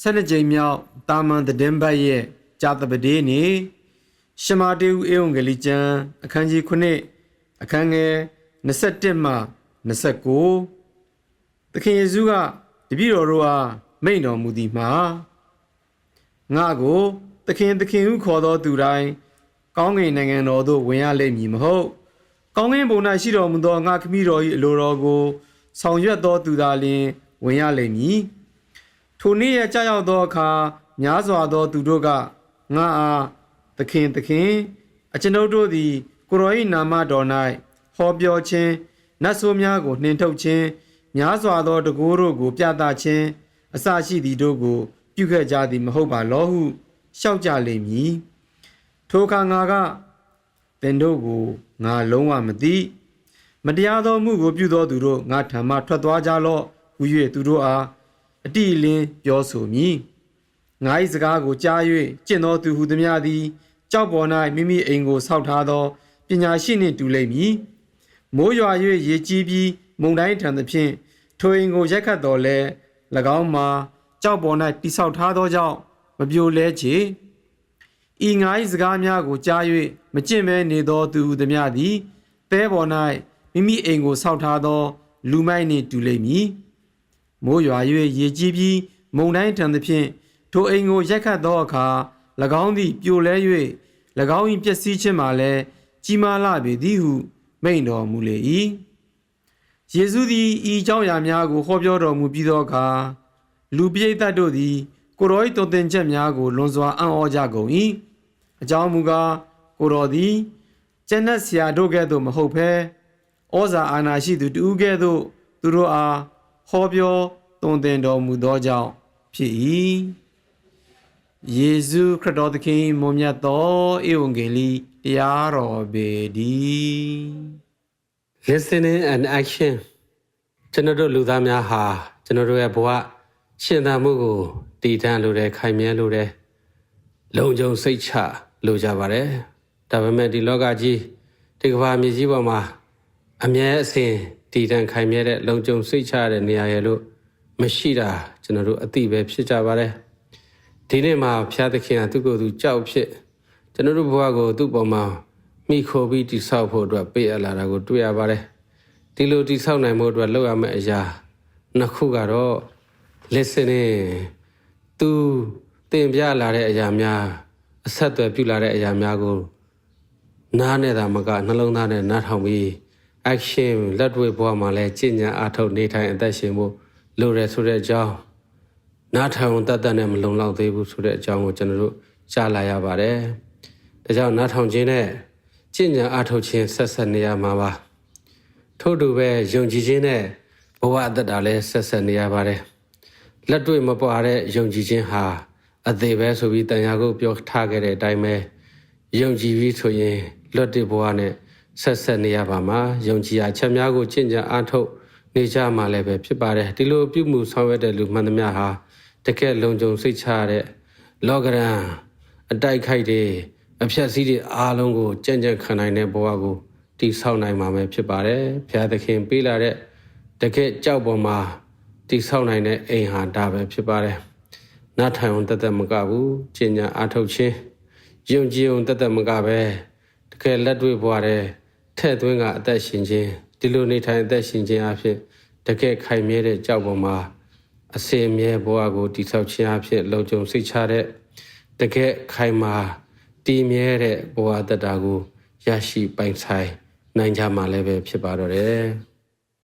12ကြိမ်မြောက်တာမန်သတင်းပတ်ရဲ့ကြာသပတေးနေ့ရှမာတေဦးဧဝံဂေလိကျမ်းအခန်းကြီး9အခန်းငယ်21မှ29သခင်ယေရှုကတပည့်တော်တို့အားမိန့်တော်မူသည်မှာငါကို သခင်သခင်ဟုခေါ်သောသူတိုင်းကောင်းကင်နိုင်ငံတော်သို့ဝင်ရလိမ့်မည်မဟုတ်ကောင်းကင်ဘုံ၌ရှိတော်မူသောငါခမည်းတော်၏အလိုတော်ကိုဆောင်ရွက်သောသူသာလျှင်ဝင်ရလိမ့်မည် ထိုနေ့ရက်ကြာရောက်သောအခါများစွာသောသူတို့ကငါအားသခင်သခင် အကျွန်ုပ်တို့သည် ကိုရော၏နာမတော်၌ဟောပြောခြင်းနတ်ဆိုးများကိုနှင်ထုတ်ခြင်းများစွာသောတကိုးတို့ကို ပြသခြင်းအစရှိသည်တို့ကို ပြုခဲ့ကြသည်မဟုတ်ပါလောဟုရှောက်ကြလိမ့်မည်ထိုအခါငါကသင်တို့ကိုငါလုံးဝမသိမတရားသောမှုကိုပြုသောသူတို့ငါထံမှထွက်သွားကြလော့ဟူ၍သူတို့အား အတိအလင်းပြောဆိုမည်ငါ၏စကားကိုကြား၍ကျင့်သောသူဟူသည်များသည်ကြောက်ပေါ်၌မိမိအိမ်ကိုဆောက်ထားသောပညာရှိနှင့်တူလိမ့်မည်မိုးရွာ၍ရေကြီးပြီးမုန်တိုင်းထံသဖြင့်ထိုအိမ်ကိုရက်ခတ်တော်လဲ၎င်းမှာကြောက်ပေါ်၌တိဆောက်ထားသောကြောင့်မပြိုလဲချေဤငါ၏စကားများကိုကြား၍မကျင့်ဘဲနေသောသူဟူသည်များသည်တဲပေါ်၌မိမိအိမ်ကိုဆောက်ထားသော လူမိုက်နှင့်တူလိမ့်မည် မိုးရွာ၍ရေကြီးပြီးမုန်တိုင်းထံသဖြင့်ထိုအိမ်ကိုရက်ခတ်သောအခါ၎င်းသည်ပြိုလဲ၍၎င်း၏ပျက်စီးခြင်းမှလည်းကြီးမားလာပေသည်ဟုမိန့်တော်မူလေ၏ယေရှုသည်ဤเจ้าရာများကိုဟောပြောတော်မူပြီးသောအခါလူပိဋကတ်တို့သည်ကိုရော၏တုံသင်ချက်များကိုလွန်စွာအံ့ဩကြကုန်၏အကြောင်းမူကားကိုရောသည်ကျန်တဲ့ဆရာတို့ကဲ့သို့မဟုတ်ဘဲဩဇာအာဏာရှိသူတူကဲ့သို့သူတို့အား ဟောပြောသွန်သင်တော်မူသောကြောင့်ဖြစ်၏ယေရှုခရစ်တော်သခင်မွန်မြတ်သောဧဝံဂေလိတရားတော်ပေတည်း listening and action ကျွန်တော်တို့လူသားများဟာကျွန်တော်တို့ရဲ့ဘဝရှင်သန်မှုကိုတည်တံ့လိုတယ်ခိုင်မြဲလိုတယ်လုံခြုံစိတ်ချလိုကြပါတယ်ဒါပေမဲ့ဒီလောကကြီးဒီကမ္ဘာမြေကြီးပေါ်မှာအမြဲအစဉ် တည်တံ့ခိုင်မြဲတဲ့လုံခြုံစိတ်ချရတဲ့နေရာရဲ့လို့မရှိတာကျွန်တော်တို့အသိပဲဖြစ်ကြပါတယ်ဒီနေ့မှာဖျားသခင်ကသူ့ကိုယ်သူကြောက်ဖြစ်ကျွန်တော်တို့ဘဝကိုသူ့ပေါ်မှာမိခိုပြီးတိဆောက်ဖို့အတွက်ပေးအပ်လာတာကိုတွေ့ရပါတယ်ဒီလိုတိဆောက်နိုင်မှုအတွက်လုပ်ရမယ့်အရာနှစ်ခုကတော့ listening သူတင်ပြလာတဲ့အရာများအဆက်အသွယ်ပြုလာတဲ့အရာများကိုနားနဲ့သာမကနှလုံးသားနဲ့နားထောင်ပြီး action လက်တွေ့ဘဝမှာလည်းကြင်ညာအားထုတ်နေထိုင်အသက်ရှင်ဖို့လိုတယ်ဆိုတဲ့အကြောင်းနားထောင်တတ်တတ်နဲ့မလုံလောက်သေးဘူးဆိုတဲ့အကြောင်းကိုကျွန်တော်တို့ကြားလာရပါတယ်။ဒါကြောင့်နားထောင်ခြင်းနဲ့ကြင်ညာအားထုတ်ခြင်းဆက်ဆက်နေရမှာပါ။ထို့တူပဲယုံကြည်ခြင်းနဲ့ဘဝအသက်တာလည်းဆက်ဆက်နေရပါတယ်။လက်တွေ့မပွားတဲ့ယုံကြည်ခြင်းဟာအသေးပဲဆိုပြီးတန်ရာကိုပြောထားခဲ့တဲ့အတိုင်းပဲယုံကြည်ပြီးဆိုရင်လွတ်တဲ့ဘဝနဲ့ ဆက်ဆက်နေရပါမှာယုံကြည်ရာချက်များကိုချင့်ကြံအားထုတ်နေကြမှာလည်းပဲဖြစ်ပါတယ်ဒီလိုပြုမှုဆောင်ရွက်တဲ့လူမှန်သမျှဟာတကယ်လုံခြုံစိတ်ချတဲ့လောကရန်အတိုက်ခိုက်တွေအဖြတ်စည်းတွေအားလုံးကိုကြံ့ကြံ့ခံနိုင်တဲ့ဘဝကိုတည်ဆောက်နိုင်မှာပဲဖြစ်ပါတယ်ဘုရားသခင်ပေးလာတဲ့တကယ်ကြောက်ပေါ်မှာတည်ဆောက်နိုင်တဲ့အိမ်ဟာဒါပဲဖြစ်ပါတယ်နားထိုင်အောင်တသက်မကဘူးကျင့်ကြံအားထုတ်ခြင်းယုံကြည်အောင်တသက်မကပဲတကယ်လက်တွေ့ဘဝတဲ့ ထဲ့သွင်းကအသက်ရှင်ခြင်းဒီလိုနေထိုင်အသက်ရှင်ခြင်းအဖြစ်တကယ်ခိုင်မြဲတဲ့ကြောက်ပေါ်မှာအစင်မြဲဘဝကိုတည်ဆောက်ခြင်းအဖြစ်လုံခြုံစိတ်ချတဲ့တကယ်ခိုင်မာတည်မြဲတဲ့ဘဝတတတာကိုရရှိပိုင်ဆိုင်နိုင်ကြမှာလည်းပဲဖြစ်ပါတော့တယ်